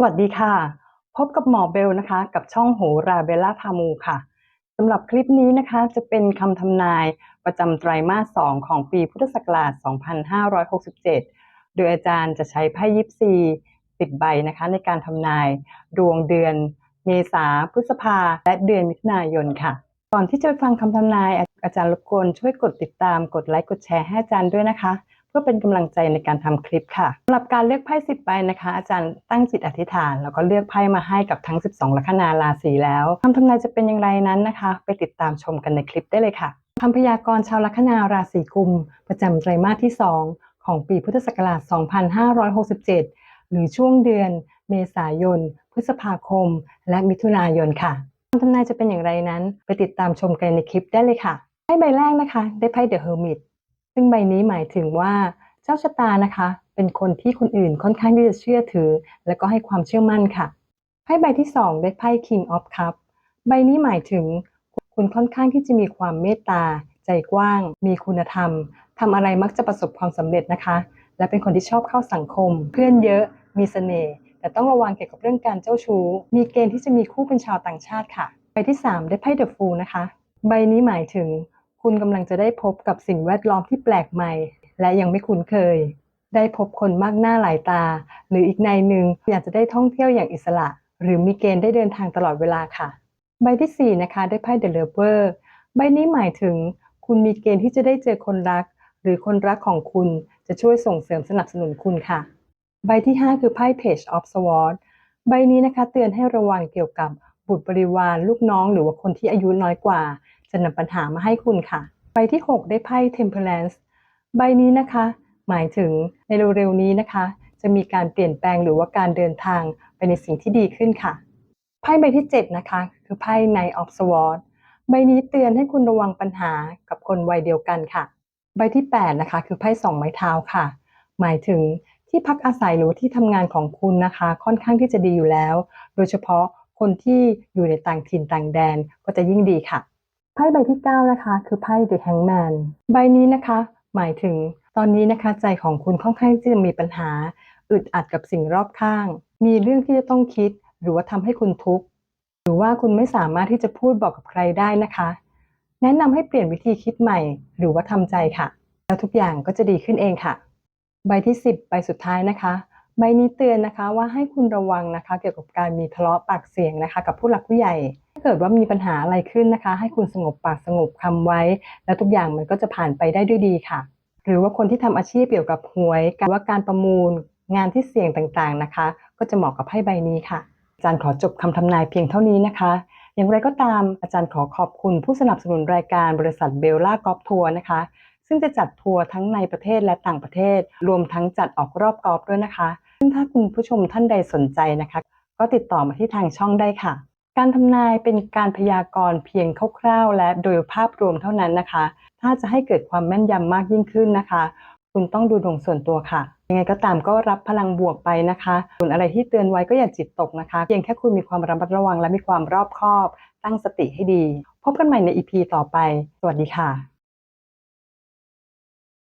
สวัสดีค่ะ พบกับหมอเบลนะคะ กับช่องโหราเบลล่าพามูค่ะสำหรับคลิปนี้นะคะจะเป็นคำทำนายประจำไตรมาส 2 ของปีพุทธศักราช 2567 โดยอาจารย์จะใช้ไพ่ยิปซีติดใบนะคะ ในการทำนายดวงเดือน เมษาพฤษภาและเดือนมิถุนายนค่ะ ก่อนที่จะไปฟังคำทำนายอาจารย์รบกวนช่วยกดติดตามกดไลค์กดแชร์ให้อาจารย์ด้วยนะคะ เพื่อเป็นกำลังใจในการทำคลิปค่ะสำหรับการเลือกไพ่สิบใบนะคะ อาจารย์ตั้งจิตอธิษฐานแล้วก็เลือกไพ่มาให้กับทั้ง 12 ลัคนาราศีแล้วคำทำนายจะเป็นอย่างไรนั้นนะคะ ไปติดตามชมกันในคลิปได้เลยค่ะคำพยากรณ์ชาวลัคนาราศีกุม ประจำไตรมาสที่ 2 ของปีพุทธศักราช 2567 หรือช่วงเดือน เมษายน พฤษภาคม และมิถุนายนค่ะคำทำนายจะเป็นอย่างไรนั้น ไปติดตามชมกันในคลิปได้เลยค่ะไพ่ใบแรกนะคะ ได้ไพ่เดอะเฮอร์มิต ซึ่งใบนี้หมายถึงว่าเจ้าชะตานะคะ เป็นคนที่คนอื่นค่อนข้างที่จะเชื่อถือ และก็ให้ความเชื่อมั่นค่ะไพ่ใบที่สองได้ไพ่ King of Cup ใบนี้หมายถึง คุณค่อนข้างที่จะมีความเมตตา ใจกว้าง มีคุณธรรมทำอะไรมักจะประสบความสำเร็จนะคะ และเป็นคนที่ชอบเข้าสังคม เพื่อนเยอะ มีเสน่ห์แต่ต้องระวังเกี่ยวกับเรื่องการเจ้าชู้ มีเกณฑ์ที่จะมีคู่เป็นชาวต่างชาติค่ะ ใบที่ 3 ได้ไพ่เดอะฟูนะคะ ใบนี้หมายถึง คุณกำลังจะได้พบกับสิ่งแวดล้อมที่แปลกใหม่ และยังไม่คุ้นเคย ได้พบคนมากหน้าหลายตา หรืออีกในหนึ่งอยากจะได้ท่องเที่ยวอย่างอิสระ หรือมีเกณฑ์ได้เดินทางตลอดเวลาค่ะ ใบทีสี่ 4 นะคะได้ไพ่เดลเวอร์ใบนี้หมายถึง คุณมีเกณฑ์ที่จะได้เจอคนรัก หรือคนรักของคุณจะช่วยส่งเสริมสนับสนุนคุณค่ะ ใบที่ 5 คือไพ่ Page of Swords ใบนี้นะคะเตือนให้ระวังเกี่ยวกับบุตรบริวารลูกน้องหรือว่าคนที่อายุน้อยกว่า จะนำปัญหามาให้คุณค่ะ ใบที่ 6 ได้ไพ่ Temperance ใบนี้นะคะ หมายถึงในเร็วๆนี้นะคะ จะมีการเปลี่ยนแปลงหรือว่าการเดินทางไปในสิ่งที่ดีขึ้นค่ะ ไพ่ใบที่ 7 นะคะ คือไพ่ Knight of Swords ใบนี้เตือนให้คุณระวังปัญหากับคนวัยเดียวกันค่ะ ใบที่ 8 นะคะ คือไพ่สองไม้เท้าค่ะ หมายถึงที่พักอาศัยหรือที่ทำงานของคุณนะคะ ค่อนข้างที่จะดีอยู่แล้ว โดยเฉพาะคนที่อยู่ในต่างถิ่นต่างแดนก็จะยิ่งดีค่ะ ไพ่ใบที่ 9 นะคะ คือไพ่ The Hangman ใบนี้นะคะ หมายถึงตอนนี้นะคะใจของคุณค่อนข้างที่จะมีปัญหา อึดอัดกับสิ่งรอบข้าง มีเรื่องที่จะต้องคิด หรือว่าทำให้คุณทุกข์หรือว่าคุณไม่สามารถที่จะพูดบอกกับใครได้นะคะ แนะนำให้เปลี่ยนวิธีคิดใหม่ หรือว่าทำใจค่ะ แล้วทุกอย่างก็จะดีขึ้นเองค่ะ ใบที่ 10 ใบสุดท้ายนะคะ ใบนี้เตือนนะคะว่าให้คุณระวังนะคะ เกี่ยวกับการมีทะเลาะปากเสียงนะคะ กับผู้หลักผู้ใหญ่ ถ้าเกิดว่ามีปัญหาอะไรขึ้นนะคะ ให้คุณสงบปากสงบคำไว้ แล้วทุกอย่างมันก็จะผ่านไปได้ด้วยดีค่ะ หรือว่าคนที่ทำอาชีพเกี่ยวกับหวยการว่าการประมูลงานที่เสี่ยงต่างๆนะคะ ก็จะเหมาะกับไพ่ใบนี้ค่ะอาจารย์ขอจบคำทำนายเพียงเท่านี้นะคะ อย่างไรก็ตามอาจารย์ขอขอบคุณผู้สนับสนุนรายการบริษัทเบลล่ากอล์ฟทัวร์นะคะ ซึ่งจะจัดทัวร์ทั้งในประเทศและต่างประเทศ รวมทั้งจัดออกรอบกอล์ฟด้วยนะคะ ซึ่งถ้าคุณผู้ชมท่านใดสนใจนะคะ ก็ติดต่อมาที่ทางช่องได้ค่ะ การทำนายเป็นการพยากรณ์เพียงคร่าวๆ และโดยภาพรวมเท่านั้นนะคะ ถ้าจะให้เกิดความแม่นยำมากยิ่งขึ้นนะคะ คุณต้องดูดวงส่วนตัวค่ะ ยังไงก็ตามก็รับพลังบวกไปนะคะส่วนอะไรที่เตือนไว้ก็อย่าจิตตกนะคะ เพียงแค่คุณมีความระมัดระวังและมีความรอบคอบ ตั้งสติให้ดี พบกันใหม่ใน EP ต่อไป สวัสดีค่ะ